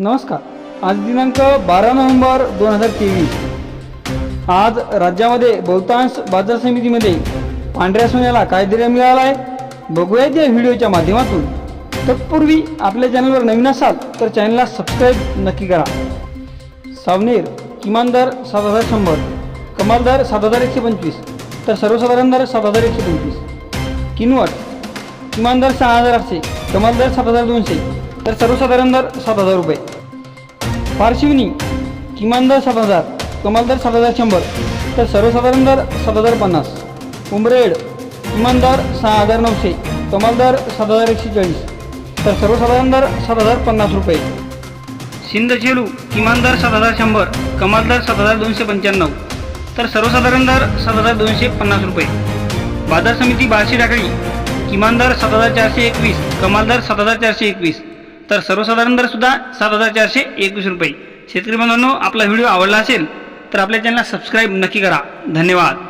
नमस्कार. आज दिनांक बारा नोव्हेंबर दोन हजार तेवीस. आज राज्यामध्ये बहुतांश बाजार समितीमध्ये पांढऱ्या सोन्याला काय दर मिळाला आहे बघूयात या व्हिडिओच्या माध्यमातून. तत्पूर्वी आपल्या चॅनलवर नवीन असाल तर चॅनलला सबस्क्राईब नक्की करा. सावनेर किमान दर सात हजार शंभर कमाल दर सात हजार एकशे पंचवीस तर सर्वसाधारण दर सात हजार एकशे पंचवीस. किनवट किमान दर सहा हजार आठशे कमाल दर सात हजार दोनशे तर सर्वसाधारण दर सात हजार रुपये पारशिवनी किमान दर सात हजार कमाल दर सात हजार शंभर तर सर्वसाधारण दर सात हजार पन्नास उमरेड किमान दर सहा हजार नऊशे कमाल दर सात हजार एकशे चाळीस तर सर्वसाधारण दर सात हजार पन्नास रुपये सिंदचेलू किमान दर सात हजार शंभर कमाल दर सात हजार दोनशे पंच्याण्णव तर सर्वसाधारण दर सात हजार दोनशे पन्नास रुपये बाजार समिती बार्शी टाकळी किमान दर सात हजार चारशे एकवीस कमाल दर सात हजार चारशे एकवीस तर सर्वसाधारण दर सुद्धा सात हजार चारशे एकवीस रुपये. शेतकरी बांधवांनो आपला व्हिडिओ आवडला असेल तर आपल्या चॅनलला सबस्क्राईब नक्की करा. धन्यवाद.